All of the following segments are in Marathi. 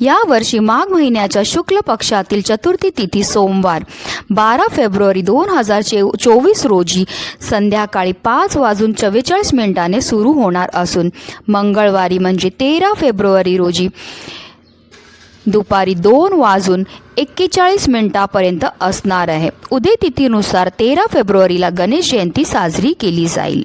यावर्षी माघ महिन्याच्या शुक्ल पक्षातील चतुर्थी तिथी सोमवार बारा फेब्रुवारी दोन हजार चे चोवीस रोजी संध्याकाळी पाच वाजून चव्वेचाळीस मिनिटाने सुरू होणार असून मंगळवारी म्हणजे तेरा फेब्रुवारी रोजी दुपारी दोन वाजून एक्केचाळीस मिनिटापर्यंत असणार आहे. उदय तिथीनुसार तेरा फेब्रुवारीला गणेश जयंती साजरी केली जाईल.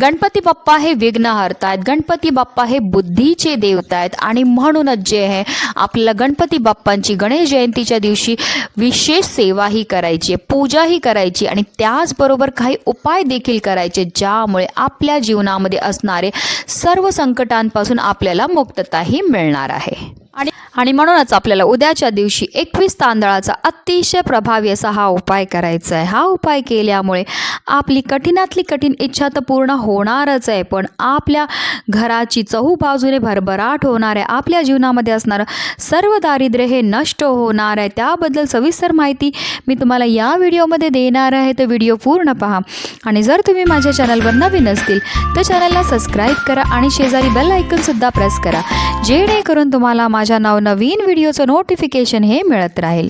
गणपती बाप्पा हे विघ्न आहेत गणपती बाप्पा हे बुद्धीचे देवता आहेत आणि म्हणूनच जे आहे आपल्याला गणपती बाप्पांची गणेश जयंतीच्या दिवशी विशेष सेवाही करायची आहे पूजाही करायची आणि त्याचबरोबर काही उपाय देखील करायचे ज्यामुळे आपल्या जीवनामध्ये असणारे सर्व संकटांपासून आपल्याला मुक्तताही मिळणार आहे. आणि आणि म्हणूनच आपल्याला उद्याच्या दिवशी एकवीस तांदळाचा अतिशय प्रभावी असा हा उपाय करायचा आहे. हा उपाय केल्यामुळे आपली कठीणातली कठीण इच्छा तर पूर्ण होणारच आहे पण आपल्या घराची चहू बाजूने भरभराट होणार आहे. आपल्या जीवनामध्ये असणारं सर्व दारिद्र्य हे नष्ट होणार आहे. त्याबद्दल सविस्तर माहिती मी तुम्हाला या व्हिडिओमध्ये देणार आहे. तर व्हिडिओ पूर्ण पहा. आणि जर तुम्ही माझ्या चॅनलवर नवीन असतील तर चॅनलला सबस्क्राईब करा आणि शेजारी बेल आयकनसुद्धा प्रेस करा. जेणेकरून तुम्हाला माझ्या नवनवीन व्हिडिओचं नोटिफिकेशन हे मिळत राहील.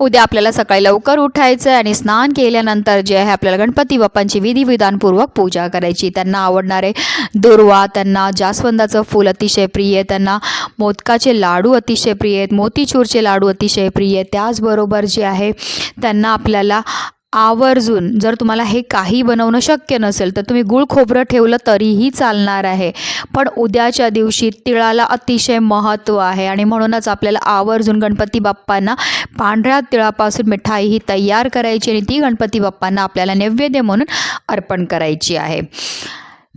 उद्या आपल्याला सकाळी लवकर उठायचं आहे आणि स्नान केल्यानंतर जे आहे आपल्याला गणपती बाप्पांची विधिविधानपूर्वक पूजा करायची. त्यांना आवडणारे दुर्वा त्यांना जास्वंदाचं फूल अतिशय प्रिय आहे त्यांना मोदकाचे लाडू अतिशय प्रिय आहेत मोतीचूरचे लाडू अतिशय प्रिय आहेत. त्याचबरोबर जे आहे त्यांना आपल्याला आवर्जून जर तुम्हाला हे काही बनवणं शक्य नसेल तर तुम्ही गुळ खोबरं ठेवलं तरीही चालणार आहे. पण उद्याच्या दिवशी तिळाला अतिशय महत्त्व आहे आणि म्हणूनच आपल्याला आवर्जून गणपती बाप्पांना पांढऱ्या तिळापासून मिठाई ही तयार करायची आणि ती गणपती बाप्पांना आपल्याला नैवेद्य म्हणून अर्पण करायची आहे.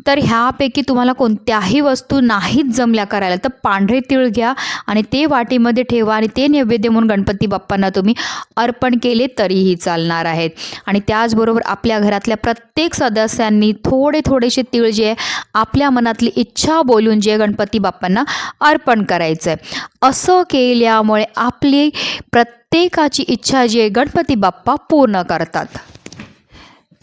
तर ह्यापैकी तुम्हाला कोणत्याही वस्तू नाहीच जमल्या करायला. तर पांढरे तिळ घ्या आणि ते वाटीमध्ये ठेवा आणि ते नैवेद्य म्हणून गणपती बाप्पांना तुम्ही अर्पण केले तरीही चालणार आहेत. आणि त्याचबरोबर आपल्या घरातल्या प्रत्येक सदस्यांनी थोडे थोडेसे तिळ जे आहे आपल्या मनातली इच्छा बोलून जे गणपती बाप्पांना अर्पण करायचं आहे असं केल्यामुळे आपली प्रत्येकाची इच्छा जी आहे गणपती बाप्पा पूर्ण करतात.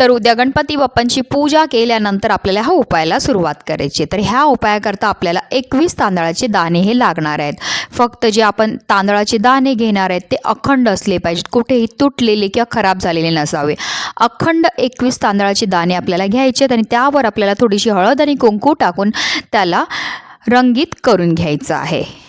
तर उद्या गणपती बाप्पांची पूजा केल्यानंतर आपल्याला ह्या उपायाला सुरुवात करायची. तर ह्या उपायाकरता आपल्याला एकवीस तांदळाचे दाणे हे लागणार आहेत. फक्त जे आपण तांदळाचे दाणे घेणार आहेत ते अखंड असले पाहिजेत. कुठेही तुटलेले किंवा खराब झालेले नसावे. अखंड एकवीस तांदळाचे दाणे आपल्याला घ्यायचे आहेत आणि त्यावर आपल्याला थोडीशी हळद आणि कुंकू टाकून त्याला रंगीत करून घ्यायचं आहे.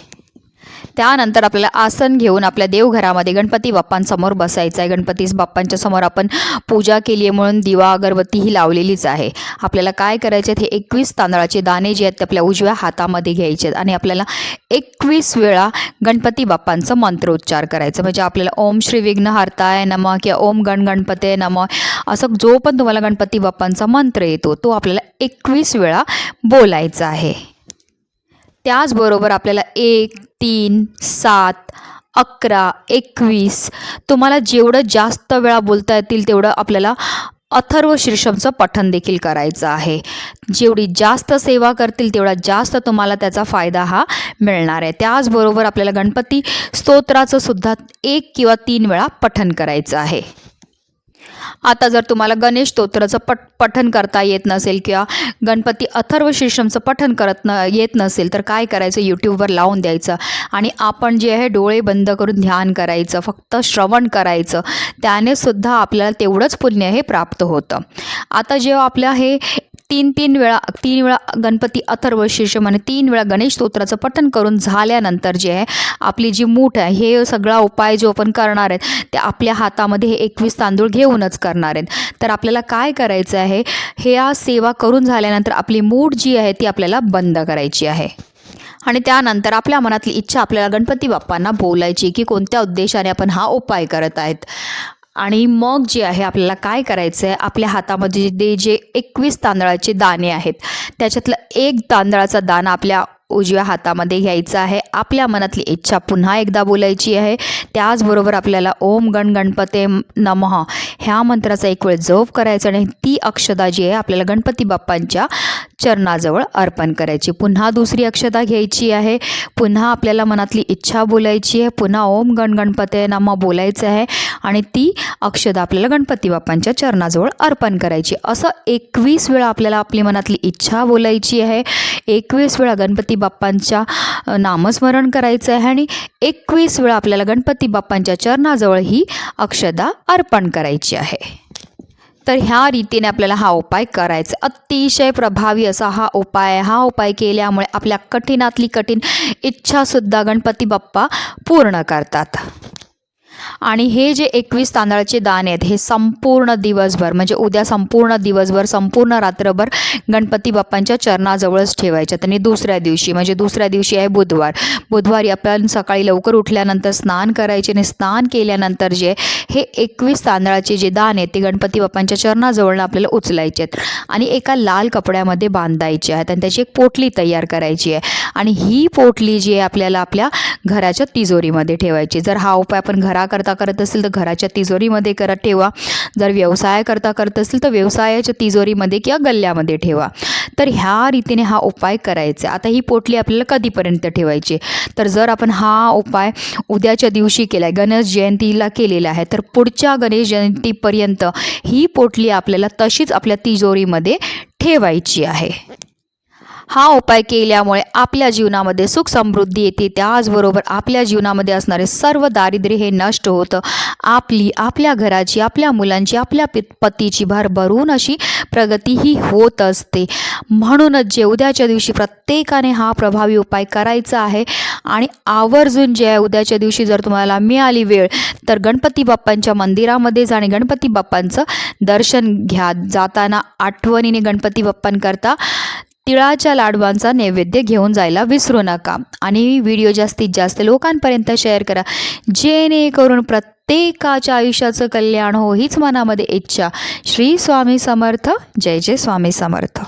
त्यानंतर आपल्याला आसन घेऊन आपल्या देवघरामध्ये गणपती बाप्पांसमोर बसायचं आहे. गणपतीस बाप्पांच्या समोर आपण पूजा केली आहे म्हणून दिवा अगरबत्ती ही लावलेलीच आहे. आपल्याला काय करायचे आहेत हे एकवीस तांदळाचे दाणे जे आहेत ते आपल्या उजव्या हातामध्ये घ्यायचे आहेत आणि आपल्याला एकवीस वेळा गणपती बाप्पांचं मंत्रोच्चार करायचं. म्हणजे आपल्याला ओम श्री विघ्नहर्ताय नम किंवा ओम गण गणपते नम असं जो पण तुम्हाला गणपती बाप्पांचा मंत्र येतो तो आपल्याला एकवीस वेळा बोलायचा आहे. त्याचबरोबर आपल्याला एक तीन सात अकरा एकवीस तुम्हाला जेवढं जास्त वेळा बोलता येतील तेवढं आपल्याला अथर्व शीर्षमचं पठन देखील करायचं आहे. जेवढी जास्त सेवा करतील तेवढा जास्त तुम्हाला त्याचा फायदा हा मिळणार आहे. त्याचबरोबर आपल्याला गणपती स्तोत्राचं सुद्धा एक किंवा तीन वेळा पठन करायचं आहे. आता जर तुम्हाला गणेश स्तोत्राचं पट पठण करता येत नसेल किंवा गणपती अथर्व शीर्षमचं पठण करत न येत नसेल तर काय करायचं? यूट्यूबवर लावून द्यायचं. आणि आपण जे आहे डोळे बंद करून ध्यान करायचं फक्त श्रवण करायचं त्याने सुद्धा आपल्याला तेवढंच पुण्य हे प्राप्त होतं. आता जेव्हा आपल्या हे तीन तीन वेळा तीन वेळा गणपती अथर्व शीर्षम तीन वेळा गणेश स्तोत्राचं पठण करून झाल्यानंतर जे आहे आपली जी मूठ आहे हे सगळा उपाय जो आपण करणार आहेत ते आपल्या हातामध्ये हे एकवीस तांदूळ घेऊनच करणार आहेत. तर आपल्याला काय करायचं आहे? हे या सेवा करून झाल्यानंतर आपली मूठ जी आहे ती आपल्याला बंद करायची आहे. आणि त्यानंतर आपल्या मनातली इच्छा आपल्याला गणपती बाप्पांना बोलायची की कोणत्या उद्देशाने आपण हा उपाय करत आहेत. आणि मग जे आहे आपल्याला काय करायचं आहे आपल्या हातामध्ये जे जे एकवीस तांदळाचे दाणे आहेत त्याच्यातलं एक तांदळाचा दाणा आपल्या उजव्या हातामध्ये घ्यायचा आहे. आपल्या मनातली इच्छा पुन्हा एकदा बोलायची आहे. त्याचबरोबर आपल्याला ओम गण गणपते नमः ह्या मंत्राचा एक वेळ जप करायचा आणि ती अक्षता जी आहे आपल्याला गणपती बाप्पांच्या चरणाजवळ अर्पण करायची. पुन्हा दुसरी अक्षता घ्यायची आहे. पुन्हा आपल्याला मनातली इच्छा बोलायची आहे. पुन्हा ओम गण गणपते नमः बोलायचं आहे आणि ती अक्षता आपल्याला गणपती बाप्पांच्या चरणाजवळ अर्पण करायची. असं एकवीस वेळा आपल्याला आपली मनातली इच्छा बोलायची आहे. एकवीस वेळा गणपती बाप्पांच्या नामस्मरण करायचं आहे आणि एकवीस वेळा आपल्याला गणपती बाप्पांच्या चरणाजवळ ही अक्षदा अर्पण करायची आहे. तर ह्या रीतीने आपल्याला हा उपाय करायचा. अतिशय प्रभावी असा हा उपाय हा उपाय केल्यामुळे आपल्या कठीणातली कठीण इच्छासुद्धा गणपती बाप्पा पूर्ण करतात. आणि हे जे एकवीस तांदळाचे दाणे आहेत हे संपूर्ण दिवसभर म्हणजे उद्या संपूर्ण दिवसभर संपूर्ण रात्रभर गणपती बाप्पांच्या चरणाजवळच ठेवायच्या आणि दुसऱ्या दिवशी म्हणजे दुसऱ्या दिवशी आहे बुधवार. बुधवारी आपण सकाळी लवकर उठल्यानंतर स्नान करायचे आणि स्नान केल्यानंतर जे हे एकवीस तांदळाचे जे दाणे आहेत ते गणपती बाप्पांच्या चरणाजवळ आपल्याला उचलायचे आहेत. आणि एका लाल कपड्यामध्ये बांधायचे आहेत आणि त्याची एक पोटली तयार करायची आहे. आणि ही पोटली जी आहे आपल्याला आपल्या घराच्या तिजोरीमध्ये ठेवायची जर हा उपाय आपण घराकरता करत असेल तर घराच्या तिजोरीमध्ये करत ठेवा. जर व्यवसाय करता करत असेल तर व्यवसायाच्या तिजोरीमध्ये किंवा गल्ल्यामध्ये ठेवा. तर ह्या रीतीने हा उपाय करायचा. आता ही पोटली आपल्याला कधीपर्यंत ठेवायची? तर जर आपण हा उपाय उद्याच्या दिवशी केला आहे गणेश जयंतीला केलेला आहे तर पुढच्या गणेश जयंतीपर्यंत ही पोटली आपल्याला तशीच आपल्या तिजोरीमध्ये ठेवायची आहे. हा उपाय केल्यामुळे आपल्या जीवनामध्ये सुख समृद्धी येते. त्याचबरोबर आपल्या जीवनामध्ये असणारे सर्व दारिद्र्य हे नष्ट होतं. आपली आपल्या घराची आपल्या मुलांची आपल्या पित पतीची भरभरून अशी प्रगती ही होत असते. म्हणूनच जे उद्याच्या दिवशी प्रत्येकाने हा प्रभावी उपाय करायचा आहे आणि आवर्जून जे आहे उद्याच्या दिवशी जर तुम्हाला मिळाली वेळ तर गणपती बाप्पांच्या मंदिरामध्ये जाणे गणपती बाप्पांचं दर्शन घ्या. जाताना आठवणीने गणपती बाप्पांकरता तिळाच्या लाडवांचा नैवेद्य घेऊन जायला विसरू नका. आणि व्हिडिओ जास्तीत जास्त लोकांपर्यंत शेअर करा. जेणेकरून प्रत्येकाच्या आयुष्याचं कल्याण हो हीच मनामध्ये इच्छा. श्री स्वामी समर्थ. जय जय स्वामी समर्थ.